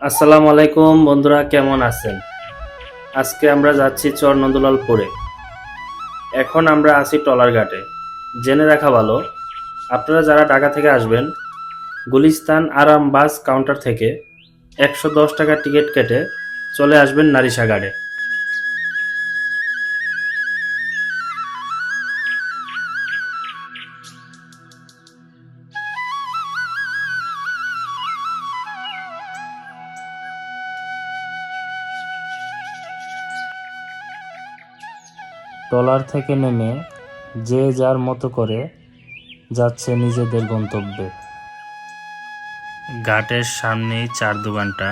আসসালামু আলাইকুম, বন্ধুরা, কেমন আছেন? আজকে আমরা যাচ্ছি চর নন্দলালপুরে এখন আমরা আছি টলার ঘাটে জেনে রাখা ভালো, আপনারা যারা ঢাকা থেকে আসবেন, গুলিস্তান আরাম বাস কাউন্টার থেকে একশো দশ টাকার টিকিট কেটে চলে আসবেন নারিশা ঘাটে টলার থেকে নেমে যে যার মতো করে যাচ্ছে নিজেদের গন্তব্যে। ঘাটের সামনেই চার দোকানটা।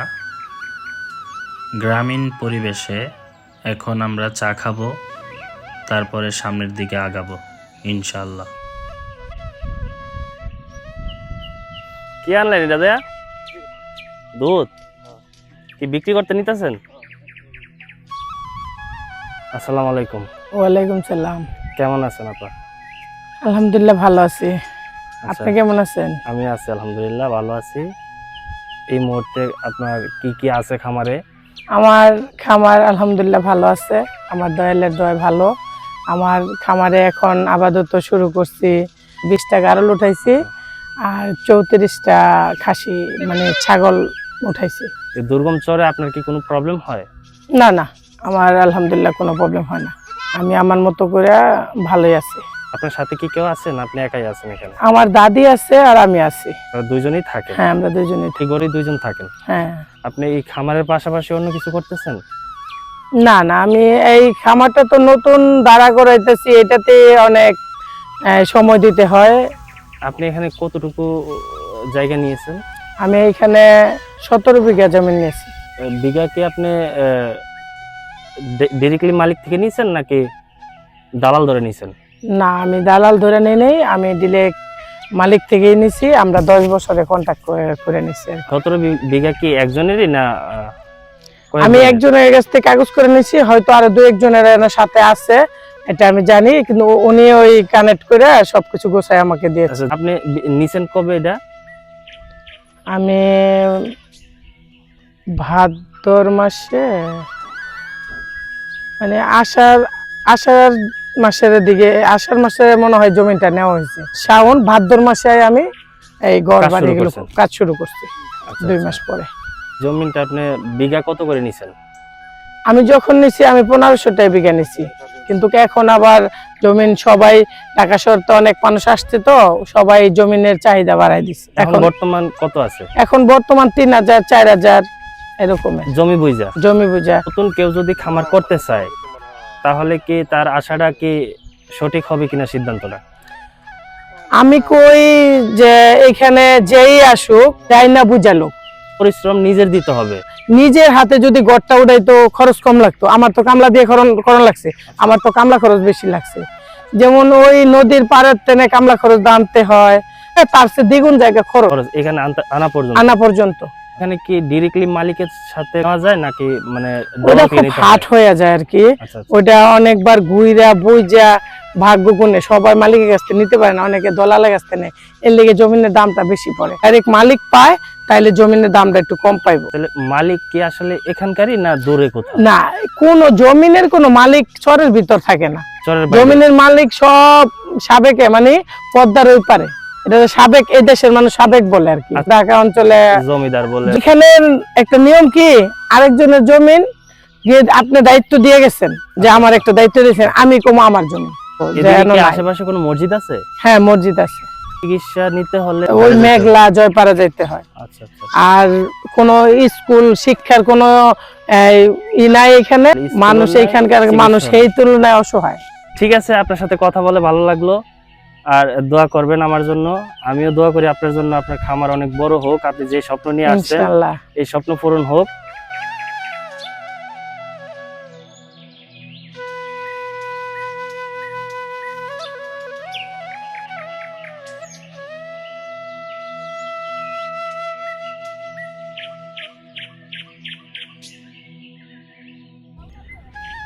গ্রামীণ পরিবেশে এখন আমরা চা খাব তারপরে সামনের দিকে আগাবো ইনশাল্লাহ কি আনলেন দাদা? দুধ? কি বিক্রি করতে নিতেছেন? আসসালামু আলাইকুম। ওয়ালাইকুম সালাম। কেমন আছেন আপা? আলহামদুলিল্লাহ ভালো আছি। আচ্ছা, আপনি কেমন আছেন? আমি আছি আলহামদুলিল্লাহ ভালো আছি। এই মুহূর্তে আপনার কি কি আছে খামারে? আমার খামার আলহামদুলিল্লাহ ভালো আছে। আমার দয়ালের দয় ভালো। আমার খামারে এখন আপাতত শুরু করছি বিশটা গারল উঠাইছি আর চৌত্রিশটা খাসি মানে ছাগল উঠাইছি। দুর্গম চরে আপনার কি কোনো প্রবলেম হয়? না না আমার আলহামদুলিল্লাহ কোনো প্রবলেম হয় না। আমি আমার মতো করে ভালোই আছি। আপনার সাথে কি কেউ আছেন আপনি একাই আছেন এখানে? আমার দাদি আছে আর আমি আছি। আপনারা দুইজনেই থাকেন? হ্যাঁ আমরা দুজনে ঠিক করে দুইজন থাকেন? হ্যাঁ। আপনি এই খামারের পাশাপাশি অন্য কিছু করতেছেন? না না আমি এই খামারটা তো নতুন দাঁড়া করাইতেছি এটাতে অনেক সময় দিতে হয়। আপনি এখানে কতটুকু জায়গা নিয়েছেন? আমি এইখানে সতেরো বিঘা জমি নিয়েছি। আহ, বিঘা কি আপনি ডিরেক্টলি মালিক থেকে নিয়েছেন নাকি দালাল ধরে নিয়েছেন না আমি দালাল ধরে নিই নেই আমি ডিলেক্ট মালিক থেকেই নিছি আমরা দশ বছরে কন্ট্যাক্ট করে নিছি। সতেরো বিঘা কি একজনেরই না আমি একজনের কাছ থেকে কাগজ করে নিছি হয়তো আরও দু একজনের সাথে আছে এটা আমি জানি কিন্তু উনি ওই কানেক্ট করে সবকিছু গোছায় আমাকে দিয়েছে। আচ্ছা, আপনি নিছেন কবে এটা? আমি ভাদ্র মাসে মানে আষাঢ় আষাঢ় মাসের দিকে আষাঢ় মাসে মনে হয় জমিটা নেওয়া হয়েছে। শ্রাবণ ভাদ্র মাসে আমি এই গড় কাজ বাড়ি শুরু এগুলো করছেন? কাজ শুরু করছি আচ্ছা, দুই আচ্ছা। মাস পরে। জমিনটা আপনি বিঘা কত করে নিছেন? আমি যখন নিছি আমি পনেরোশো টাকা বিঘা নিছি। কিন্তু এখন আবার জমিন সবাই ঢাকা শহর তো অনেক মানুষ আসছে তো সবাই জমিনের চাহিদা বাড়াই দিচ্ছে এখন বর্তমান কত আছে? এখন বর্তমান তিন হাজার চার হাজার। এরকমের জমি বুঝা জমি বুঝা নতুন কেউ যদি খামার করতে চায় তাহলে কি তার আশাটা কি সঠিক হবে কিনা সিদ্ধান্তটা? আমি কই যে এখানে যেই আসুক তাই না বুঝালো পরিশ্রম নিজের দিতে হবে। নিজের হাতে যদি গড়টা উঠাইতো খরচ কম লাগতো। আমার তো কামলা দিয়ে খরণ খরণ লাগছে। আমার তো কামলা খরচ বেশি লাগছে। যেমন ওই নদীর পাড়ের টেনে কামলা খরচ আনতে হয় তার চেয়ে দ্বিগুণ জায়গা খরচ। খরচ এখানে আনা পর্যন্ত। আনা পর্যন্ত। এখানে কি ডিরেক্টলি মালিকের সাথে নেওয়া যায় নাকি মানে ওটা খুব হাট হয়ে যায় আর কি। আচ্ছা আচ্ছা। ওটা অনেকবার বুইজা ভাগ্য গুণে সবাই মালিকের কাছ থেকে নিতে পারে না অনেকে দলালের কাছ থেকে নেয়। এর লেগে জমিনের দামটা বেশি পড়ে। ডাইরেক্ট মালিক পায় তাইলে জমিনের দামটা একটু কম পাইবো। তাহলে মালিক কি আসলে এখানকারই না দূরে কোথাও? না কোন জমিনের কোনো মালিক চরের ভিতর থাকে না। জমিনের মালিক সব সাবেকে মানে পদ্মার ওই পারে। এটা সাবেক এই দেশের মানুষ সাবেক বলে আর কি। আচ্ছা। ঢাকা অঞ্চলে জমিদার বলে। এখানে একটা নিয়ম কি আরেকজনের জমিন আপনি দায়িত্ব দিয়ে গেছেন যে আমার একটা দায়িত্ব দিয়েছেন আমি কমো আমার জমি। আশেপাশে কোনো মসজিদ আছে? হ্যাঁ মসজিদ আছে। চিকিৎসা নিতে হলে ওই মেঘলা জয়পাড়া যাইতে হয়। আচ্ছা আচ্ছা আর কোন স্কুল শিক্ষার কোন ই নাই এখানে। মানুষ এখানকার মানুষ। সেই তুলনায় অসহায়। ঠিক আছে আপনার সাথে কথা বলে ভালো লাগল। আর দোয়া করবেন আমার জন্য। আমিও দোয়া করি আপনার জন্য আপনার খামার অনেক বড় হোক আপনি যে স্বপ্ন নিয়ে আসছেন এই স্বপ্ন পূরণ হোক।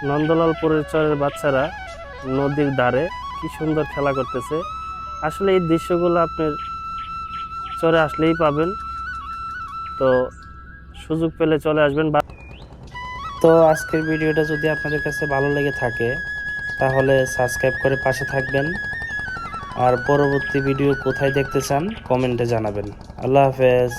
নন্দলালপুরের চরের বাচ্চারা নদীর ধারে কি সুন্দর খেলা করতেছে। আসলে এই দৃশ্যগুলো আপনার চরে আসলেই পাবেন। তো সুযোগ পেলে চলে আসবেন বা তো আজকের ভিডিওটা যদি আপনাদের কাছে ভালো লেগে থাকে, তাহলে সাবস্ক্রাইব করে পাশে থাকবেন। আর পরবর্তী ভিডিও কোথায় দেখতে চান, কমেন্টে জানাবেন। আল্লাহ হাফেজ।